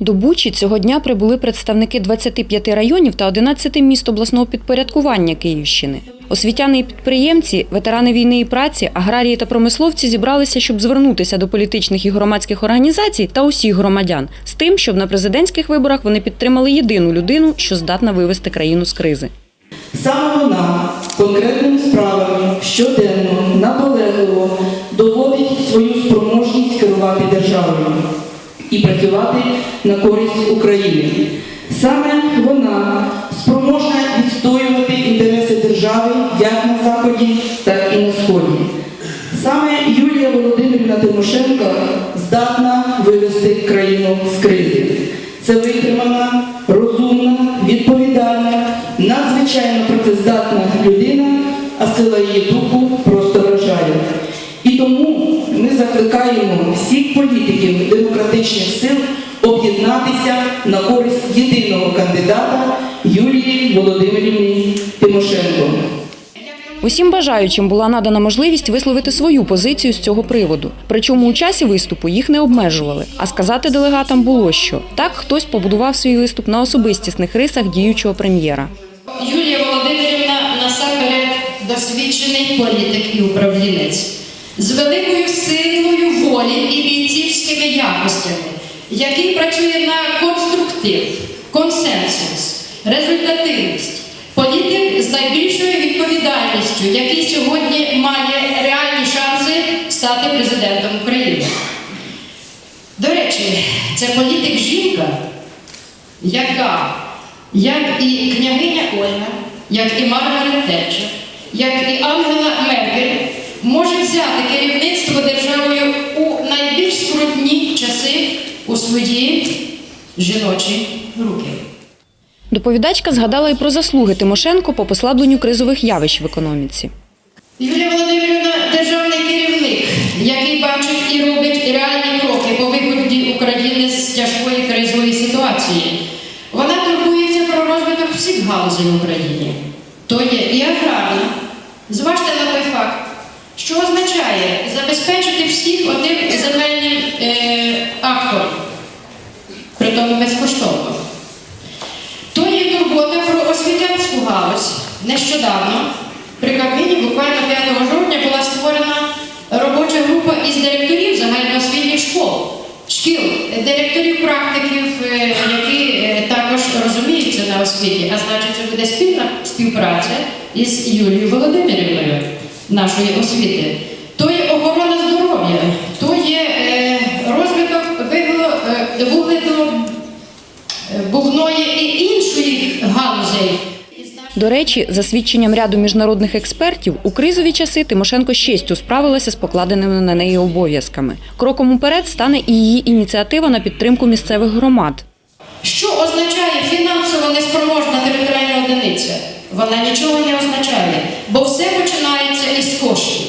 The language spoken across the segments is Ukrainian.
До Бучі цього дня прибули представники 25 районів та 11 міст обласного підпорядкування Київщини. Освітяни і підприємці, ветерани війни і праці, аграрії та промисловці зібралися, щоб звернутися до політичних і громадських організацій та усіх громадян з тим, щоб на президентських виборах вони підтримали єдину людину, що здатна вивести країну з кризи. Саме вона конкретними справами щоденно, наполегливо доводить свою спроможність керувати державою і працювати на користь України. Саме вона спроможна відстоювати інтереси держави як на Заході, так і на Сході. Саме Юлія Володимирівна Тимошенко здатна вивести країну з кризи. Це витримана, розумна, відповідальна, надзвичайно працездатна людина, а сила її духу тому ми закликаємо всіх політиків демократичних сил об'єднатися на користь єдиного кандидата Юлії Володимирівни Тимошенко. Усім бажаючим була надана можливість висловити свою позицію з цього приводу. Причому у часі виступу їх не обмежували. А сказати делегатам було що так хтось побудував свій виступ на особистісних рисах діючого прем'єра. Юлія Володимирівна насамперед досвідчений політик і управлінець з великою силою волі і бійцівськими якостями, який працює на конструктив, консенсус, результативність. Політик з найбільшою відповідальністю, який сьогодні має реальні шанси стати президентом України. До речі, це політик жінка, яка, як і княгиня Ольга, як і Маргарет Тетчер, як і Ангела Меркель, може взяти керівництво державою у найбільш скрутні часи у свої жіночі руки. Доповідачка згадала і про заслуги Тимошенко по послабленню кризових явищ в економіці. Юлія Володимирівна державний керівник, який бачить і робить реальні кроки по виході України з тяжкої кризової ситуації. Вона турбується про розвиток всіх галузей в Україні. То є і аграрна. Зважте на той факт, що означає забезпечити всіх одним земельним е, актом, при тому безкоштовно. То є турбота про освітянську галузь. Нещодавно при Кабміні, буквально 5 жовтня, була створена робоча група із директорів загальноосвітніх школ, шкіл, директорів практиків, е, які е, також розуміються на освіті, а значить, це буде спільна співпраця із Юлією Володимирівною нашої освіти. То є охорона здоров'я, то є е, розвиток е, вугледо бувної і іншої галузей. До речі, за свідченням ряду міжнародних експертів, у кризові часи Тимошенко з честю справилася з покладеними на неї обов'язками. Кроком уперед стане і її ініціатива на підтримку місцевих громад. Що означає фінансово неспроможна територіальна одиниця? Вона нічого не означає, бо все починається із коштів.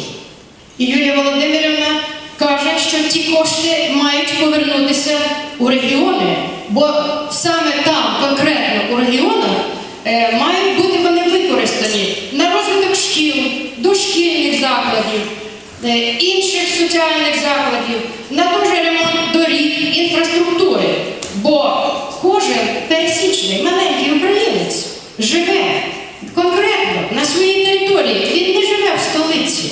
І Юлія Володимирівна каже, що ті кошти мають повернутися у регіони, бо саме там, конкретно у регіонах, е, мають бути вони використані на розвиток шкіл, дошкільних закладів, е, інших соціальних закладів, на той же ремонт доріг, інфраструктури. Бо кожен пересічний маленький українець живе конкретно на своїй живе.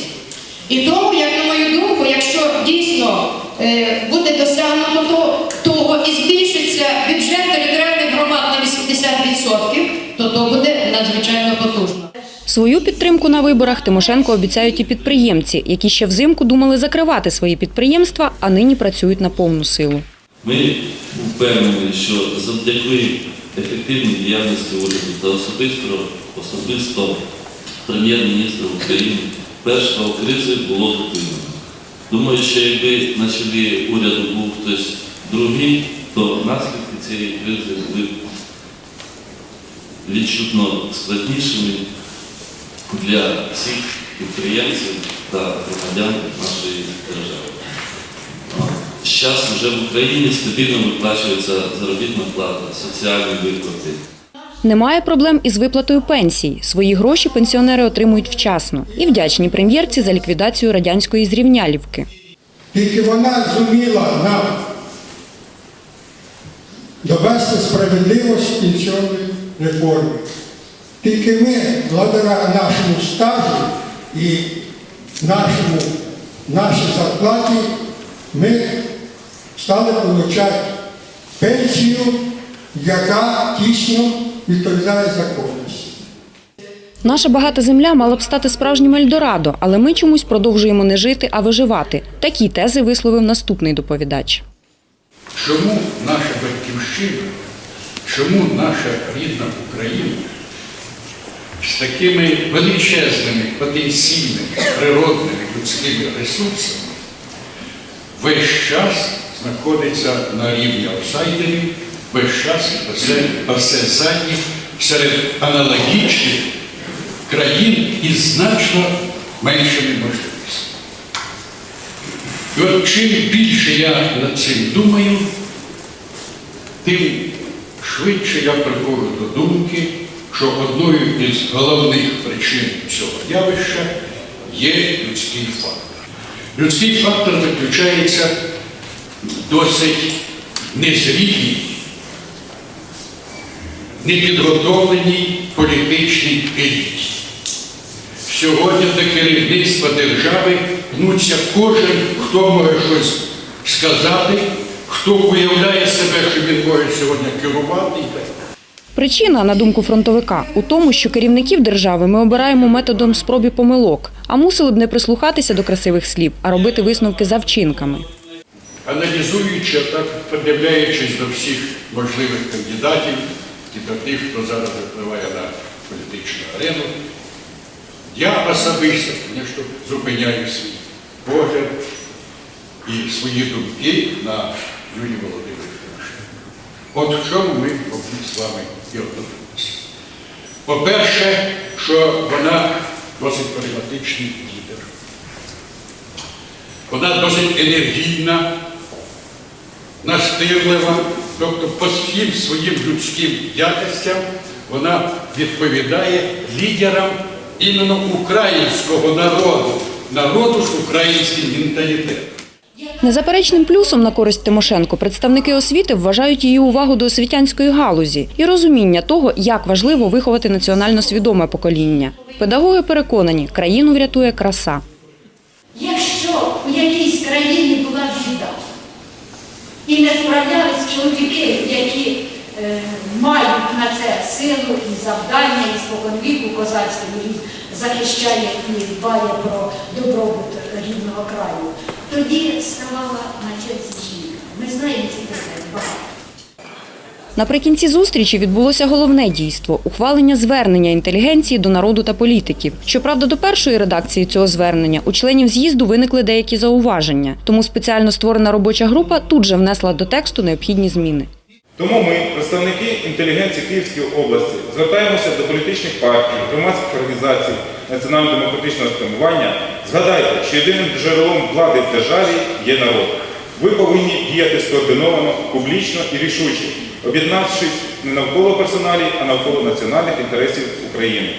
І тому, як на мою думку, якщо дійсно е, буде досягнуто то- того і збільшиться бюджет територіальних громад на 80%, то то буде надзвичайно потужно. Свою підтримку на виборах Тимошенко обіцяють і підприємці, які ще взимку думали закривати свої підприємства, а нині працюють на повну силу. Ми впевнені, що завдяки ефективній діяльності уряду та особисто, особисто прем'єр-міністра України першого кризи було зупинено. Думаю, що якби на чолі уряду був хтось другий, то наслідки цієї кризи були відчутно складнішими для всіх підприємців та громадян нашої держави. Зараз вже в Україні стабільно виплачується заробітна плата, соціальні виплати. Немає проблем із виплатою пенсій. Свої гроші пенсіонери отримують вчасно і вдячні прем'єрці за ліквідацію радянської зрівнялівки. Тільки вона зуміла нам довести справедливості цьому реформі. Тільки ми, благодаря нашому стажу і нашому, нашій зарплаті, ми стали отримати пенсію, яка тісно відповідає законності. Наша багата земля мала б стати справжнім Ельдорадо, але ми чомусь продовжуємо не жити, а виживати. Такі тези висловив наступний доповідач. Чому наша батьківщина, чому наша рідна Україна з такими величезними потенційними природними людськими ресурсами весь час знаходиться на рівні аутсайдерів, весь час пасе, задніх серед аналогічних країн із значно меншими можливостями. І от чим більше я над цим думаю, тим швидше я приходжу до думки, що одною із головних причин цього явища є людський фактор. Людський фактор заключається досить незрілій, непідготовленій політичній еліті. Сьогодні до керівництва держави гнуться кожен, хто може щось сказати, хто уявляє себе, що він може сьогодні керувати. Причина, на думку фронтовика, у тому, що керівників держави ми обираємо методом спробі помилок, а мусили б не прислухатися до красивих слів, а робити висновки за вчинками. Аналізуючи, так подивляючись до всіх можливих кандидатів і до тих, хто зараз випливає на політичну арену, я особисто, звісно, зупиняю свій погляд і свої думки на Юлії Володимирівні. От в чому ми, мабуть, з вами і однодумці. По-перше, що вона досить прагматичний лідер. Вона досить енергійна, настирлива, тобто по всім своїм людським якостям вона відповідає лідерам іменно українського народу, народу з українським менталітетом. Незаперечним плюсом на користь Тимошенко представники освіти вважають її увагу до освітянської галузі і розуміння того, як важливо виховати національно свідоме покоління. Педагоги переконані, країну врятує краса. Якщо у якійсь країні була біда і не чоловіки, які е, мають на це силу і завдання, і споконвіку козацький рід захищає і дбає про добробут рідного краю, тоді ставала на черзі жінка. Ми знаємо ці питання багато. Наприкінці зустрічі відбулося головне дійство ухвалення звернення інтелігенції до народу та політиків. Щоправда, до першої редакції цього звернення у членів з'їзду виникли деякі зауваження. Тому спеціально створена робоча група тут же внесла до тексту необхідні зміни. Тому ми, представники інтелігенції Київської області, звертаємося до політичних партій, громадських організацій національно-демократичного спрямування. Згадайте, що єдиним джерелом влади в державі є народ. Ви повинні діяти скоординовано, публічно і рішуче, об'єднавшись не навколо персоналів, а навколо національних інтересів України.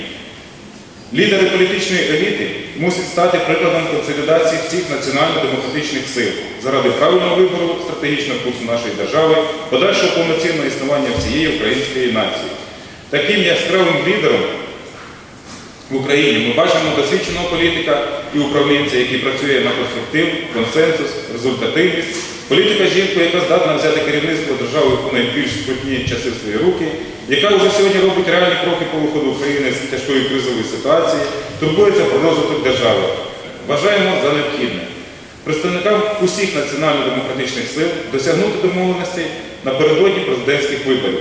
Лідери політичної еліти мусять стати прикладом консолідації всіх національно-демократичних сил заради правильного вибору стратегічного курсу нашої держави, подальшого повноцінного існування всієї української нації. Таким яскравим лідером Україні ми бачимо досвідченого політика і управлінця, який працює на конструктив, консенсус, результативність, політика жінку, яка здатна взяти керівництво держави у найбільш скрутні часи в свої руки, яка вже сьогодні робить реальні кроки по виходу України з тяжкої кризової ситуації, турбується про розвиток держави. Вважаємо за необхідне представникам усіх національно-демократичних сил досягнути домовленостей напередодні президентських виборів.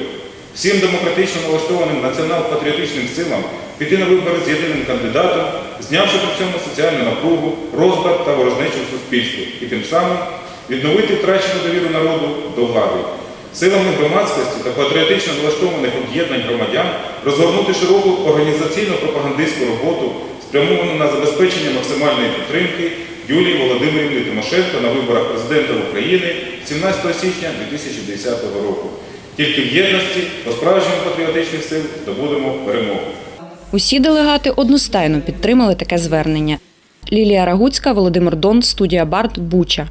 Всім демократично налаштованим націонал-патріотичним силам піти на вибори з єдиним кандидатом, знявши при цьому соціальну напругу, розбрат та ворожнечу в суспільстві, і тим самим відновити втрачену довіру народу до влади. Силами громадськості та патріотично налаштованих об'єднань громадян розгорнути широку організаційно-пропагандистську роботу, спрямовану на забезпечення максимальної підтримки Юлії Володимирівни Тимошенко на виборах президента України 17 січня 2010 року. Тільки в єдності по-справжньому патріотичних сил здобудемо перемогу. Усі делегати одностайно підтримали таке звернення. Лілія Рагуцька, Володимир Дон, студія Барт, Буча.